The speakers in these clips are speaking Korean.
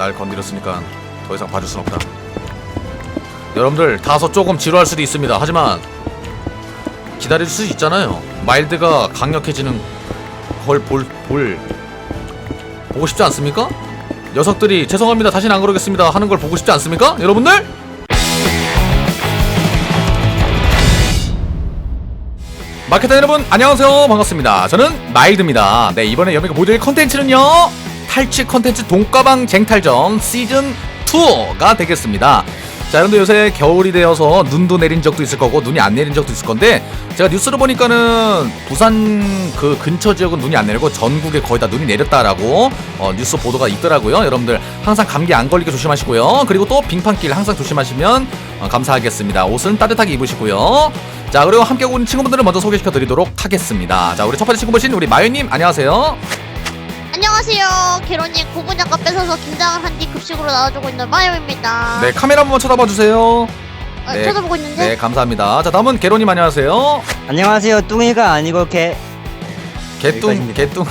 날 건드렸으니까 더 이상 봐줄 순 없다. 여러분들 다소 조금 지루할 수도 있습니다. 하지만 기다릴 수 있잖아요. 마일드가 강력해지는 걸 볼 볼 보고 싶지 않습니까? 녀석들이 죄송합니다. 다시는 안 그러겠습니다. 하는 걸 보고 싶지 않습니까? 여러분들? 마케터 여러분 안녕하세요 반갑습니다 저는 마일드입니다 네 이번에 여러분께 보여드릴 컨텐츠는요 탈취 컨텐츠 돈가방 쟁탈전 시즌 2가 되겠습니다. 자 여러분들 요새 겨울이 되어서 눈도 내린 적도 있을 거고 눈이 안 내린 적도 있을 건데 제가 뉴스를 보니까는 부산 그 근처 지역은 눈이 안 내리고 전국에 거의 다 눈이 내렸다라고 어, 뉴스 보도가 있더라고요. 여러분들 항상 감기 안 걸리게 조심하시고요. 그리고 또 빙판길 항상 조심하시면 어, 감사하겠습니다. 옷은 따뜻하게 입으시고요. 자 그리고 함께 오는 친구분들을 먼저 소개시켜 드리도록 하겠습니다. 자 우리 첫 번째 친구 보신 우리 마유님 안녕하세요 안녕하세요. 게로님 고분양가 뺏어서 김장을 한 뒤 급식으로 나눠주고 있는 마요입니다. 네 카메라 한번 쳐다봐 주세요 아, 네. 쳐다보고 있는데. 네 감사합니다 자 다음은 게로님 안녕하세요 안녕하세요. 뚱이가 아니고 개 개뚱 여기까지입니다. 개뚱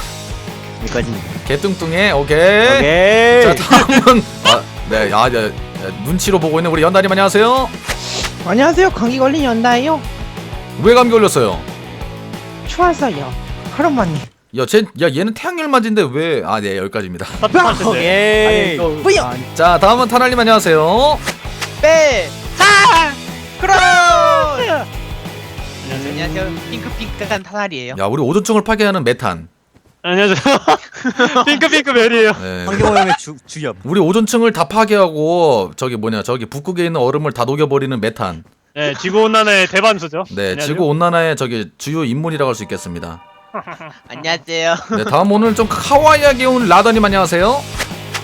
여기까지. 개뚱뚱해 오케이 오케이. 자 다음은 아, 네 아, 네, 눈치로 보고 있는 우리 연다님 안녕하세요 안녕하세요. 감기 걸린 연다예요. 왜 감기 걸렸어요 추워서요. 하루만요. 야 쟤 야 얘는 태양열 맞인데 왜 아 네 여기까지입니다 오케이. 뭐야? 자 다음은 타날님 안녕하세요 빼! 하! 크로! 아! 안녕하세요. 핑크핑크한 타날이에요. 야 우리 오존증을 파괴하는 메탄 안녕하세요. 핑크핑크 멜이에요. 네, 환경오염의 주 주엽. 우리 오존층을 다 파괴하고 저기 뭐냐 저기 북극에 있는 얼음을 다 녹여버리는 메탄 네, 지구 온난화의 대반수죠. 네 안녕하세요. 지구 온난화의 저기 주요 인물이라고 할 수 있겠습니다 안녕하세요. 네 다음 오늘 좀 카와이하게 온 라더님 안녕하세요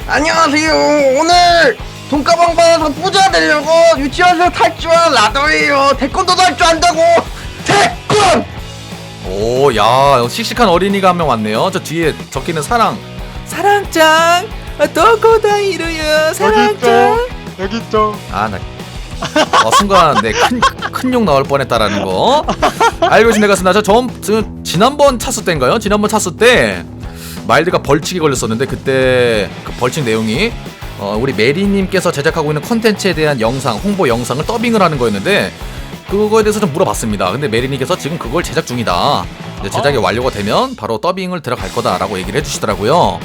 안녕하세요. 오늘 돈가방 받아서 부자 되려고 유치원에서 탈주한 라더예요. 태권도도 할 줄 안다고. 태권! 오 야 씩씩한 어린이가 한 명 왔네요 저 뒤에 적혀있는 사랑 사랑짱 도코다 이루요 사랑짱 여기 있죠. 아 나 어, 순간 네큰큰욕 나올 뻔했다라는 거 알고 계신 내가 습니다 저전 지금 지난번 차수 때인가요? 지난번 차수 때 마일드가 벌칙이 걸렸었는데 그때 그 벌칙 내용이 어, 우리 메리님께서 제작하고 있는 컨텐츠에 대한 영상 홍보 영상을 더빙을 하는 거였는데 그거에 대해서 좀 물어봤습니다. 근데 메리님께서 지금 그걸 제작 중이다. 제작이 완료가 되면 바로 더빙을 들어갈 거다라고 얘기를 해주시더라고요.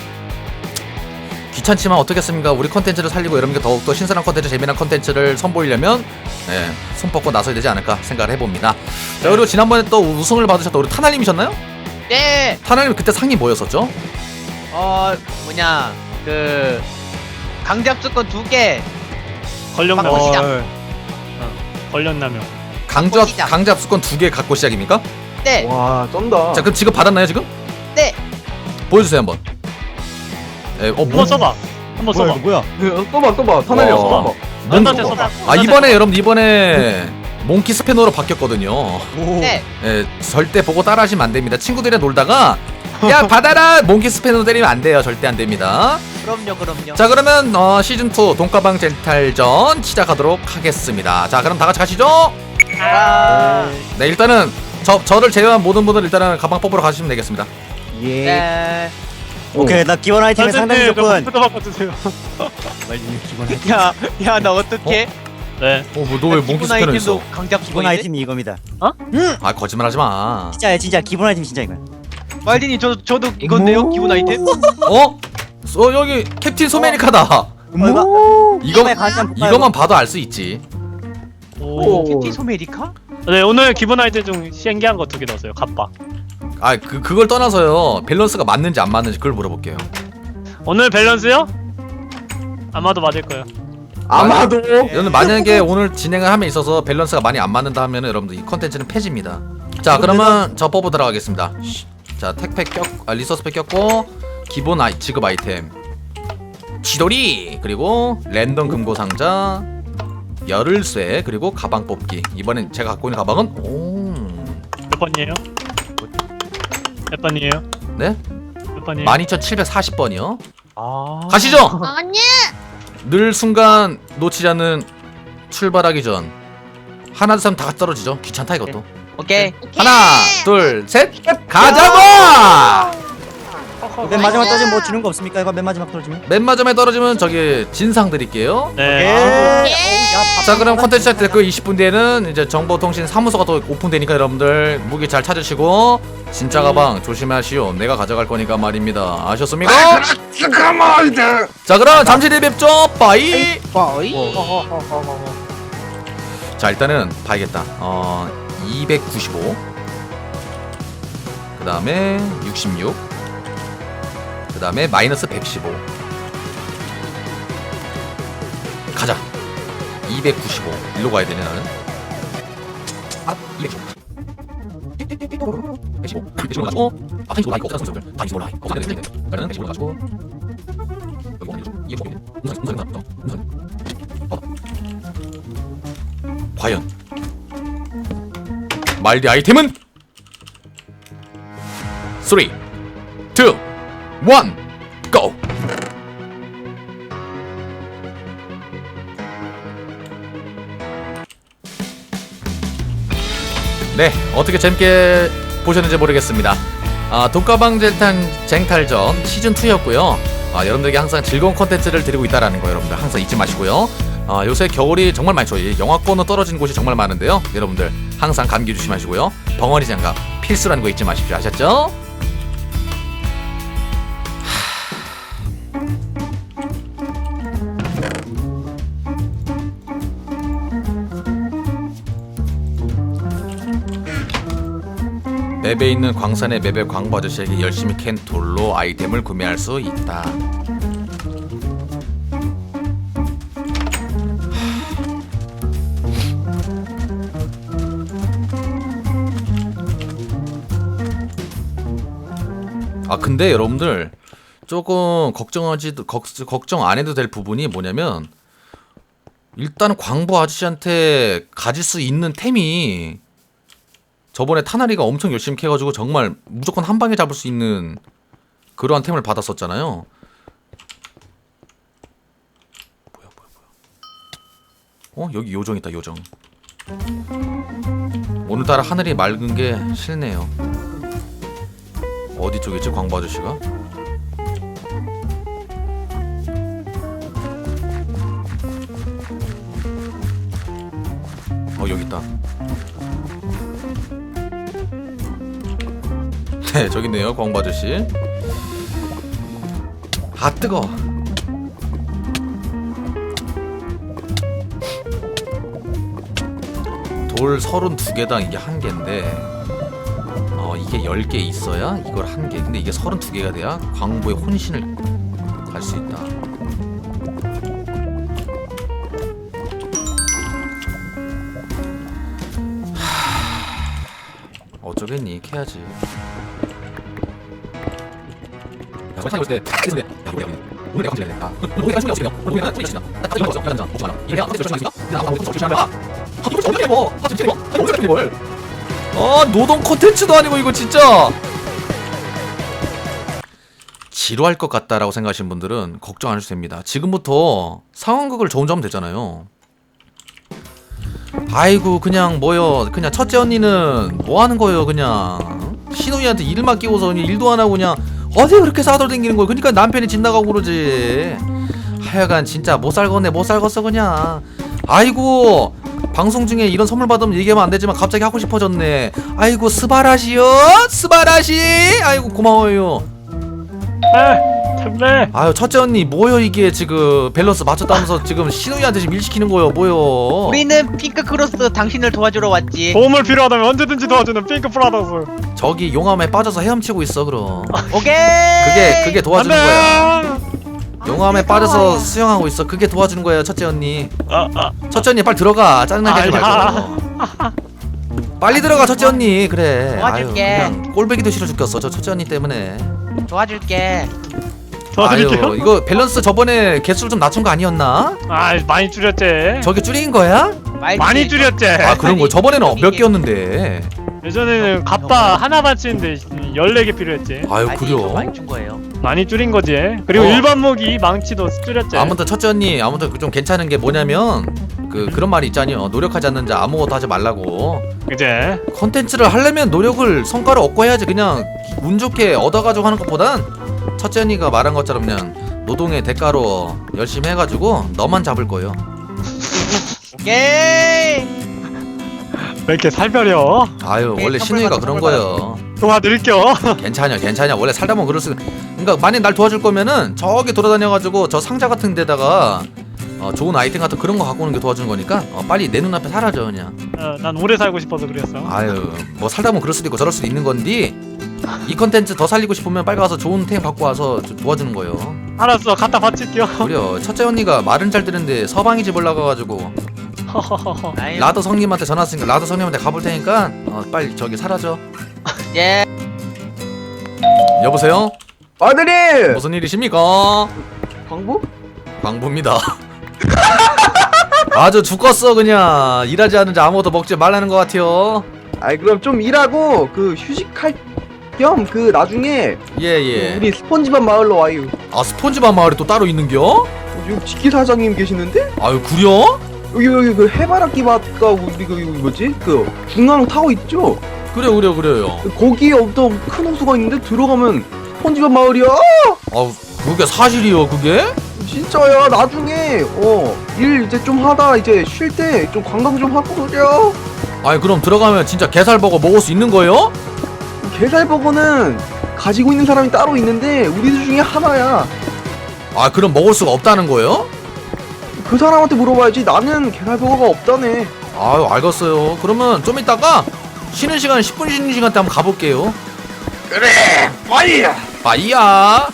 귀찮지만 어떻겠습니까? 우리 컨텐츠를 살리고 여러분께 더욱더 신선한 컨텐츠, 재미난 컨텐츠를 선보이려면 예, 손 뻗고 나서야 되지 않을까 생각을 해봅니다. 자 그리고 지난번에 또 우승을 받으셨던 우리 타날님이셨나요? 네! 타날님 그때 상이 뭐였었죠? 어, 뭐냐, 그, 강잡수권 두 개. 걸렸나며. 바꿔 시작. 어, 걸렸나며. 강잡 시작. 강잡수권 두 개 갖고 시작입니까? 네! 와, 쩐다. 자 그럼 지금 받았나요 지금? 네! 보여주세요 한번. 예, 어 한번 뭐? 써봐. 한번 써봐. 뭐야? 써봐, 써봐. 타날이야, 와. 써봐. 난한테 써봐. 아 이번에 여러분 이번에 몽키 스패너로 바뀌었거든요. 네! 예, 절대 보고 따라하시면 안 됩니다. 친구들이랑 놀다가 야 받아라 몽키 스패너 때리면 안 돼요. 절대 안 됩니다. 그럼요, 그럼요. 자 그러면 어, 시즌 2 돈가방 젠탈전 시작하도록 하겠습니다. 자 그럼 다 같이 가시죠. 아, 네 일단은 저 저를 제외한 모든 분들 일단은 가방 뽑으러 가시면 되겠습니다. 예. 네. 오케이. 나 기본 아이템의 상당히 조건. 컴퓨터 바꿔주세요. 야, 야, 나 어떡해? 네. 어너왜 몽키 기본 스패너 있어? 아이템도 강잡수권인데? 기본 아이템이 이겁니다. 아 거짓말하지 마. 진짜 진짜 기본 아이템 진짜 이거야. 말디니, 저, 저도 이건데요? 기본 아이템? 어? 어 여기 캡틴 소메니카다. 뭐? 이거 간장 이거만 봐도 알 수 있지. 오. 캡틴 소메리카? 네, 오늘 기본 아이템 중 신기한 거 두 개 넣었어요. 갑바. 아 그 그걸 떠나서요 밸런스가 맞는지 안 맞는지 그걸 물어볼게요. 오늘 밸런스요? 아마도 맞을 거예요. 아마도. 여러분 만약에 오늘 진행을 함에 있어서 밸런스가 많이 안 맞는다 하면 여러분들 이 컨텐츠는 폐지입니다. 자 그러면 저 뽑아 들어가겠습니다. 자 택팩 꼈, 아, 리소스 팩 꼈고 기본 아이 지급 아이템 지돌이 그리고 랜덤 금고 상자 열흘쇠 그리고 가방 뽑기 이번엔 제가 갖고 있는 가방은 오 몇 번이에요? 몇 번이에요? 네? 몇 번이에요? 12740번이요. 아. 가시죠. 아니. 늘 순간 놓치지 않는 출발하기 전 하나 둘 셋다 떨어지죠. 귀찮다 이것도. 오케이. 오케이. 하나 둘셋 가자고. 맨 마지막 떨어지면 뭐 주는 거 없습니까? 이거 맨 마지막 떨어지면? 맨 마지막에 떨어지면 저기 진상 드릴게요. 네. 예. 자 그럼 컨텐츠 시작됐고 20분 뒤에는 이제 정보통신 사무소가 또 오픈되니까 여러분들 무기 잘 찾으시고 진짜 가방 조심하시오. 내가 가져갈 거니까 말입니다. 아셨습니까? 잠깐만 자 그럼 잠시 뒤에 뵙죠. 빠이. 빠이. 자 일단은 봐야겠다 어 295 그 다음에 66 그 다음에 마이너스 115 가자 295 일로 가야 되네 나는 아 295 115 115 가지고 아115 라이크 어디다 선수들 다115 라이크 어디다 되는데. 일단은 115 가지고 여기 어디죠? 이게 뭐겠네 음성 음성 음성 어. 과연 말디 아이템은? 3 2 1 네 어떻게 재밌게 보셨는지 모르겠습니다. 아, 돈가방 쟁탈, 쟁탈전 시즌2였고요. 아, 여러분들에게 항상 즐거운 컨텐츠를 드리고 있다는 거 여러분들. 항상 잊지 마시고요. 아, 요새 겨울이 정말 많죠. 이 영하권은 떨어진 곳이 정말 많은데요. 여러분들 항상 감기 조심하시고요. 벙어리 장갑 필수라는 거 잊지 마십시오. 아셨죠? 맵에 있는 광산의 맵의 광부 아저씨에게 열심히 캔 돌로 아이템을 구매할 수 있다. 아 근데 여러분들 조금 걱정하지 걱, 걱정 안 해도 될 부분이 뭐냐면 일단 광부 아저씨한테 가질 수 있는 템이 저번에 타나리가 엄청 열심히 캐가지고 정말 무조건 한 방에 잡을 수 있는 그러한 템을 받았었잖아요. 뭐야 뭐야 뭐야? 어 여기 요정 있다 요정. 오늘따라 하늘이 맑은 게 싫네요. 어디 쪽이지 광부 아저씨가? 어 여기 있다. 네, 저기 있네요, 광부 아저씨. 아, 뜨거. 돌 32개당 이게 한 개인데, 어, 이게 10개 있어야 이걸 한 개. 근데 이게 32개가 돼야 광부의 혼신을 갈 수 있다. 어쩌겠니, 캐야지. 어떻게 뭐? 아, 노동 콘텐츠도 아니고 이거 진짜. 지루할 것 같다라고 생각하시는 분들은 걱정 안 하셔도 됩니다. 지금부터 상황극을 하면 되잖아요. 아이고 그냥 뭐요? 그냥 첫째 언니는 뭐 하는 거예요 그냥? 신우이한테 끼워서 그냥 일도 안 하고 그냥 어디 그렇게 싸돌아다니는 거예요 그러니까 남편이 집 나가고 그러지. 하여간 진짜 못 살겠네 못 살겠어 그냥. 아이고 방송 중에 이런 선물 받으면 얘기하면 안 되지만 갑자기 하고 싶어졌네. 아이고 스바라시요? 스바라시? 아이고 고마워요. 에, 템네. 아유 첫째 언니 뭐요 이게 지금 밸런스 맞췄다면서 지금 신우이한테 지금 일 시키는 거예요 뭐요 우리는 핑크 크로스 당신을 도와주러 왔지. 도움을 필요하다면 언제든지 도와주는 핑크 프라더스. 저기 용암에 빠져서 헤엄치고 있어 그럼 오케이. 그게 그게 도와주는 거야. 용암에 빠져서 수영하고 있어 그게 도와주는 거예요 첫째 언니 아, 아, 첫째 언니 빨리 들어가 짜증나게 하지. 말고 빨리 들어가 첫째 언니 그래 도와줄게. 아유, 그냥 꼴배기도 싫어 죽겠어 저 첫째 언니 때문에 도와줄게. 도와드릴게요. 아유 이거 밸런스 저번에 개수를 좀 낮춘 거 아니었나 아, 많이 줄였지. 저게 줄인 거야. 많이 줄였지. 아 그런 거 저번에는 몇 개였는데 예전에는 갑바 하나 받치는데 14개 필요했지. 아유 이거 많이 준 거예요. 많이 줄인 거지. 그리고 어. 일반 무기 망치도 줄였지. 아무튼 첫째 언니 아무튼 좀 괜찮은 게 뭐냐면 그 그런 말이 있잖아요 노력하지 않는 자 아무것도 하지 말라고 그제? 컨텐츠를 하려면 노력을 성과를 얻고 해야지 그냥 운 좋게 얻어가지고 하는 것보단 첫째 언니가 말한 것처럼 그냥 노동의 대가로 열심히 해가지고 너만 잡을 거예요. 오케이. 왜 이렇게 살벌여? 아유 네, 원래 선물 신우이가 받아, 그런 선물 거예요. 도와 드릴게요. 괜찮아 괜찮아 원래 살다 보면 그럴 수. 그러니까 만약 날 도와줄 거면은 저기 돌아다녀가지고 저 상자 같은 데다가 어, 좋은 아이템 같은 그런 거 갖고 오는 게 도와주는 거니까 어, 빨리 내 눈앞에 사라져 그냥. 어, 난 오래 살고 싶어서 그랬어. 아유 뭐 살다 보면 그럴 수도 있고 저럴 수도 있는 건디 이 컨텐츠 더 살리고 싶으면 빨리 가서 좋은 템 갖고 와서 좀 도와주는 거예요. 알았어, 갖다 바칠게요. 그래요 첫째 언니가 말은 잘 듣는데 서방이 집 올라가가지고 허허허허. 아유, 라더 성님한테 전화 왔으니까 라더 성님한테 가볼 테니까 어, 빨리 저기 사라져. 예. 여보세요? 아들님 무슨 일이십니까? 광부? 광부입니다. 아주 죽었어 그냥 일하지 않은지 아무것도 먹지 말라는 것 같아요. 아이 그럼 좀 일하고 그 휴식할 겸 그 나중에 예예. 우리 스폰지밥 마을로 와요 아 스폰지밥 마을에 또 따로 있는겨? 여기 지키 사장님 계시는데 아유 구려? 여기 여기 그 해바라기 밭가 우리 그 이거 뭐지 그 중앙 타워 있죠 그래 그래 그래요. 거기에 엄청 큰 호수가 있는데 들어가면 스폰지밥 마을이야 아우 그게 사실이요 그게? 진짜야 나중에 어 일 이제 좀 하다 이제 쉴 때 좀 관광 좀 하고 그래요 아니 그럼 들어가면 진짜 게살버거 먹을 수 있는 거예요? 게살버거는 가지고 있는 사람이 따로 있는데 우리 중에 하나야 아 그럼 먹을 수가 없다는 거예요? 그 사람한테 물어봐야지 나는 게살버거가 없다네 아유 알겠어요. 그러면 좀 이따가 쉬는 시간 10분 쉬는 시간 때 한번 가볼게요. 그래 빨리 빠이야.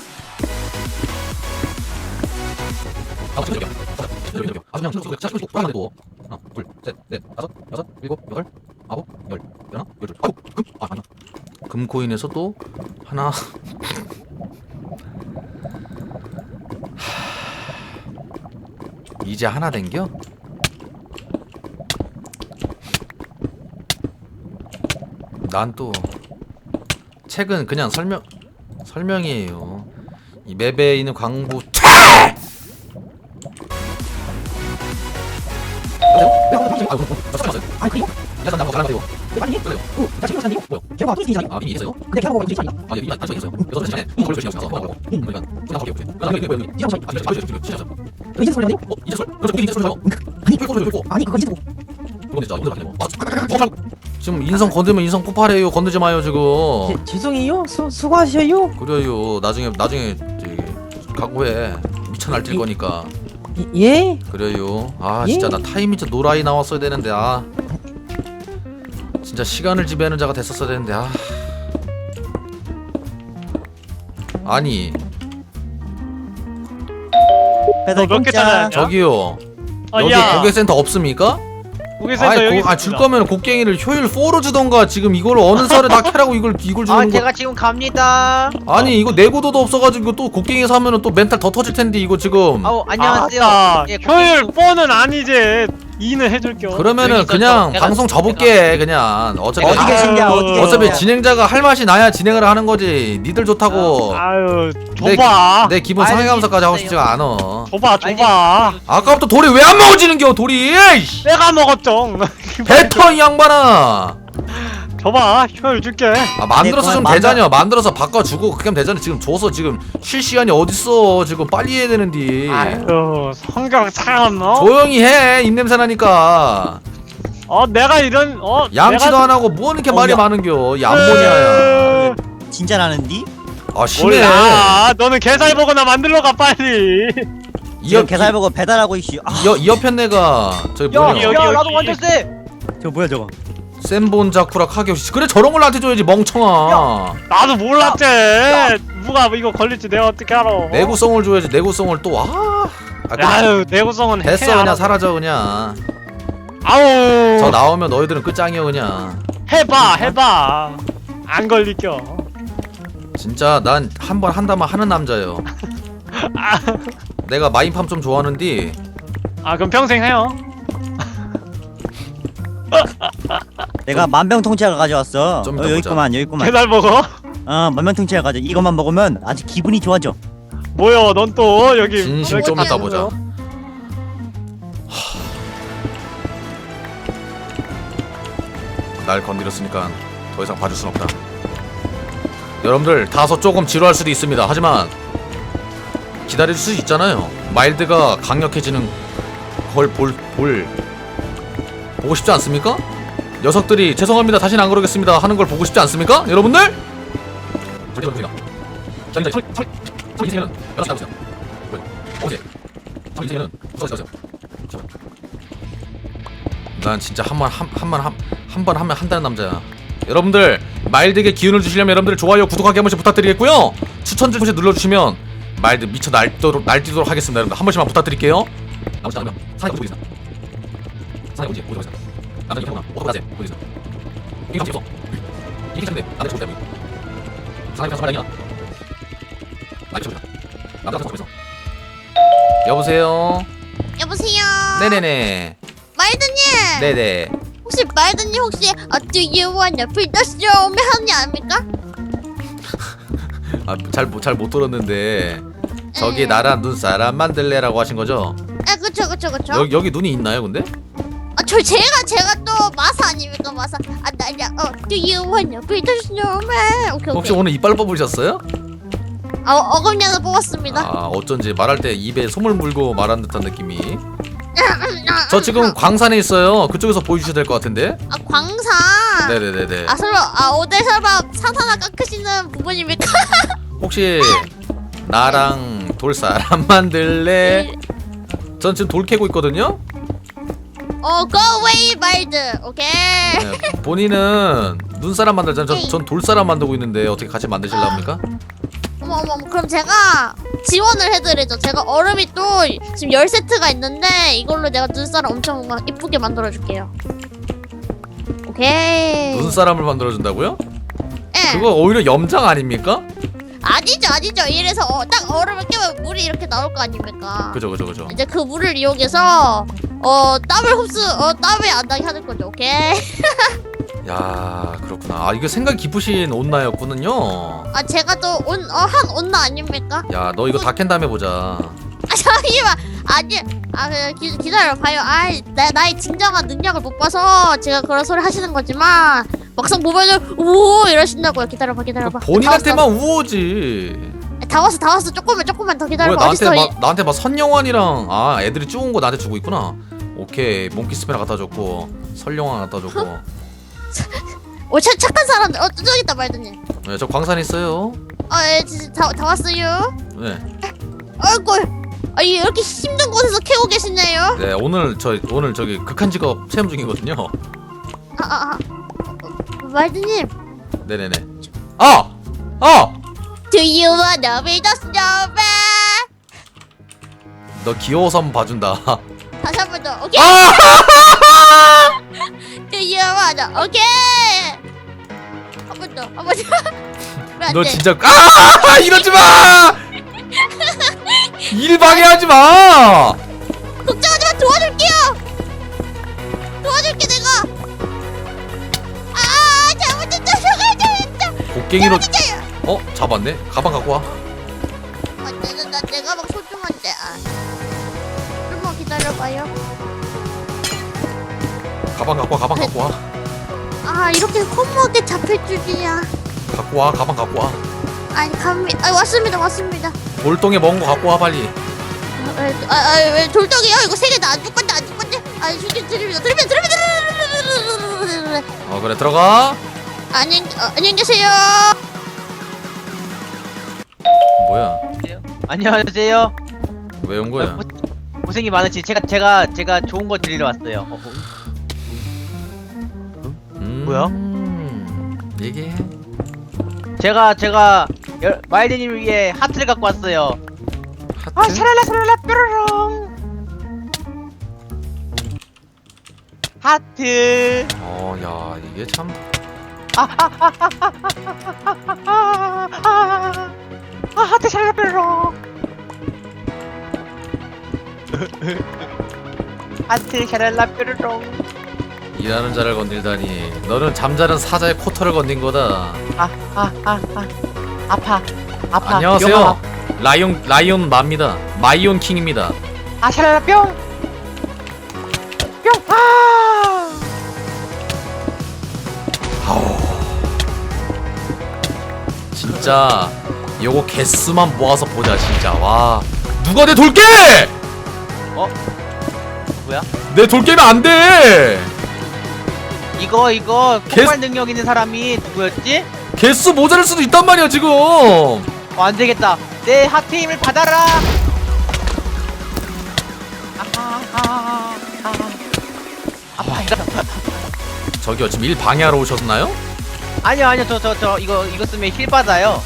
하나, 둘, 셋, 넷, 다섯, 여섯, 일곱, 여덟, 아홉, 열, 열하나, 열둘, 아홉, 금, 아 아니야. 금코인에서 또 하나. 이제 하나 된겨? 난 또 책은 그냥 설명 설명이에요. 이 맵에 있는 광부 아 그리고 나무 잘하는 거요. 아니 그래요. 나 지금 산이요. 뭐요? 걔가 또 있잖아. 아 이미 있어요? 근데 걔가 먹은 게 있잖아. 아 여기 아직 있어요. 여섯 시간에 뭐 걸려 주시냐고 가서 먹으라고. 그러니까 그냥 거기 없지. 나 여기 여기 여기. 이제 아 이제 저기 저기 진짜. 이제 소리 어 이제 소리. 그래서 이제 소리 줘요. 아니 그거 줘요. 아니 그거 이제 그거 진짜 오늘 받네. 아 지금 인성 건들면 인성 폭발해요. 건들지 마요 지금. 제- 죄송해요. 수, 수고하셔요. 그래요. 나중에 나중에 각오해. 미쳐 날뛸 거니까. 이- 예? 그래요. 아 진짜 예. 나 타이밍즈 노라이 나왔어야 되는데 아 진짜 시간을 지배하는 자가 됐었어야 되는데 아 아니 배달 너몇개 공짜 따라야 저기요 어, 여기 야. 고객센터 없습니까? 고객센터 아이, 여기 고, 아, 줄 거면 곡괭이를 효율 4로 주던가 지금 이걸 어느 설에 다 캐라고 이걸 이걸 아, 주는 거 제가 지금 갑니다. 아니 이거 내구도도 없어가지고 또 곡괭이 사면은 또 멘탈 더 터질 텐데 이거 지금 아우, 안녕하세요. 아, 예, 효율 고객- 4는 아니지 2는 해줄게요 그러면은 여기서 그냥 저- 방송 접을게 그냥 어차피 어디 계신냐 어디 어차피 계신냐 진행자가 할 맛이 나야 진행을 하는 거지. 니들 좋다고 아유 내- 줘봐 내 기분 아유, 상해가면서까지 하고. 싶지가 않아. 줘봐 줘봐 아까부터 돌이 왜 안 먹어지는 겨 돌이? 에이씨! 내가 먹었죠 뱉어 이 양반아. 줘봐 효율 줄게 아 만들어서 네, 좀 그만 되자냐. 만들어서 바꿔주고 그냥 되잖아. 지금 줘서 지금 쉴 시간이 어딨어. 지금 빨리 해야 되는데. 아유 성격 차갑노 조용히 해. 입냄새 나니까. 어 내가 이런 어 양치도 내가... 안 하고 뭐 이렇게 어, 말이 야. 많은겨. 이 암모니아야. 진짜 나는디 아 심해. 몰라 너는 게살 버거나 만들러 가 빨리 이 지금 옆- 게살버거 배달하고 이씨 아, 이 옆- 이 옆편 내가 저기 야, 뭐냐. 여기, 야, 여기. 나도 완전 세. 저 뭐야 저거 센본자쿠라 카게오시. 그래 저런 걸 나한테 줘야지 멍청아. 나도 몰랐지 누가 이거 걸릴지 내가 어떻게 알아? 내구성을 줘야지 내구성을 또아 아, 그냥 아유 내구성은 됐어 해, 그냥 알아서. 사라져 그냥. 아우. 저 나오면 너희들은 끝장이야 그냥. 해봐 해봐. 안 걸릴겨 진짜 난 한 번 한다면 하는 남자예요. 내가 마인팜 좀 좋아하는데 아 그럼 평생 해요 내가 만병통치약을 가져왔어. 좀어 이따 여기 보자. 있구만 여기 있구만. 게살 버거 어 만병통치약 가져. 이것만 먹으면 아주 기분이 좋아져. 뭐야 넌 또 여기. 진심 좀 이따 다 보자? 날 건드렸으니까 더 이상 봐줄 순 없다. 여러분들 다소 조금 지루할 수도 있습니다. 하지만 기다릴 수 있잖아요. 마일드가 강력해지는 걸 볼 볼 보고 싶지 않습니까? 녀석들이 죄송합니다. 다시는 안 그러겠습니다. 하는 걸 보고 싶지 않습니까? 여러분들? 절대. 자, 이제 처리 처리 처리 인생에는 여러 가지 있어요. 어제 처리 인생에는 어서 오세요. 난 진짜 한번 한번 한번 하면 한다는 남자야. 여러분들 마일드에게 기운을 주시려면 여러분들 좋아요 구독하기 한 번씩 부탁드리겠고요. 추천 좀 눌러주시면 마일드 미쳐 날도록 날뛰도록 하겠습니다. 여러분들 한 번씩만 부탁드릴게요. 나머지 사나이 어디 있어? 사나이 어디 어디 있어? 남자 이렇게 하구나. 어디 가세? 어디 있어? 이게 없어. 이게 참데 남자 때 보이. 사나이 가서 말이야. 많이 쳐보자. 남자 가서 있어. 여보세요. 여보세요. 네네네. 말드님. 네네. 혹시 말드님 혹시 어, Do you 하는 게 아닙니까? 아잘잘 못 들었는데 저기 에. 나라 눈사람 만들래라고 하신 거죠? 아 그쵸 그쵸 그쵸. 여기 여기 눈이 있나요, 근데? 아, 저 제가 제가 또 마사 아닙니까 마사. 아 나야 어 Do you wanna build a snowman? 오케이 혹시 오케이. 오늘 이빨 뽑으셨어요? 아 어금니에서 뽑았습니다. 아 어쩐지 말할 때 입에 솜을 물고 말한 듯한 느낌이. 저 지금 광산에 있어요. 그쪽에서 보여주셔야 될 것 같은데. 아 광산. 네네네네. 아 설마 아 오늘 설마 산타나 깎으시는 부분입니까? 혹시 나랑 돌사람 만들래? 전 지금 돌 캐고 있거든요. 어 go away 말드. 오케이. 네, 본인은 눈사람 만들잖아요. 전, 전 돌사람 만들고 있는데 어떻게 같이? 어머 어머 어머, 그럼 제가 지원을 해드리죠. 제가 얼음이 또 지금 열 세트가 있는데 이걸로 내가 눈사람 엄청 막 이쁘게 만들어줄게요. 오케이. 눈사람을 만들어준다고요? 예. 그거 오히려 염장 아닙니까? 아니죠 아니죠. 이래서 어, 딱 얼음을 깨면 물이 이렇게 나올 거 아닙니까? 그죠 그죠 그죠. 이제 그 물을 이용해서 어 땀을 흡수 어 땀이 안 나게 하는 거죠. 오케이. 야 그렇구나. 아 이거 생각 깊으신 온나였군요. 아 제가 또 온 어 한 온나 아닙니까? 야 너 이거 다 캔 다음에 보자. 아 잠시만 아니 아 그, 기, 기다려 봐요 아이 나, 나의 진정한 능력을 못 봐서 제가 그런 소리 하시는 거지만 막상 보면은 오 이러신다고요 기다려봐 기다려봐 그 본인한테만 우호지. 다 왔어 다 왔어 조금만 조금만 더 기다려봐 나한테 어딨어 막 나한테 막 선영환이랑 아 애들이 죽은 거 나한테 주고 있구나. 오케이 몽키 스페라 갖다 줬고 설영환 갖다 줬고. 오 착, 착한 사람들 어 저기 있다 말더니 네, 저 광산에 있어요. 아예 진짜 다, 다 왔어요 네. 아이고 아 이렇게 힘든 곳에서 캐고 계시네요 네 오늘 저 오늘 저기 극한 직업 체험 중이거든요. 아아 아, 어, 말드님 네네네. 아! 아! Do you wanna be the snowman 너 귀여워서 한번 봐준다. 다시 한 번 더 오케이 아! Do you wanna 오케이 한 번 더 한 번 더. 너 진짜 아! 이러지 마! 일 방해하지 마! 걱정하지 마 도와줄게요. 도와줄게 내가. 아 잘못했다 잘못했다. 곡괭이로. 어? 잡았네? 가방 갖고 와. 기다려봐요. 가방 갖고 와. 가방 갖고 와. 아 이렇게 콤하게 잡힐 줄이야. 갖고 와. 가방 갖고 와. 아니 갑니다. 아 왔습니다 왔습니다. 돌덩에 먹은 거 갖고 와 빨리. 아왜 돌덩이요? 이거 세 개 다 안 줄 건데 안 줄 건데. 아 주긴 드립니다. 드립니다 드립니다. 드립니다. 어 그래 들어가. 안녕 어, 안녕히 계세요. 뭐야? 안녕하세요. 왜 온 거야? 고생이 많으시. 제가 제가 제가 좋은 거 드리러 왔어요. 어, 어. 음, 뭐야? 얘기해. 제가 제가 여- 마일드님 위해 하트를 갖고 왔어요. 아 하트? 샤랄라 샤랄라 뾰로롱. 하트. 어, 야 이게 참. 아, 아, 아 하트 샤랄라 뾰로롱. 하트 샤랄라 뾰로롱. 일하는 자를 건들다니. 너는 잠자는 사자의 코털을 건든 거다. 아, 아, 아, 아. 아파. 아파. 안녕하세요. 영아. 라이온 라이온 마입니다. 마이온 킹입니다. 아, 샤랄라 뿅. 뿅. 아. 아우. 진짜 진짜 요거 개수만 모아서 보자 진짜 와 누가 내 돌게 어? 뭐야? 내 돌게면 안 돼 이거 이거 개- 폭발 능력 있는 사람이 누구였지? 개수 모자랄 수도 있단 말이야 지금 어, 안 되겠다. 내 하트 힘을 받아라. 아하, 아하, 아하. 아파요. 저기요 지금 일 방해하러 오셨나요? 아니요 아니요 저 저 저 이거 이거 쓰면 힐 받아요.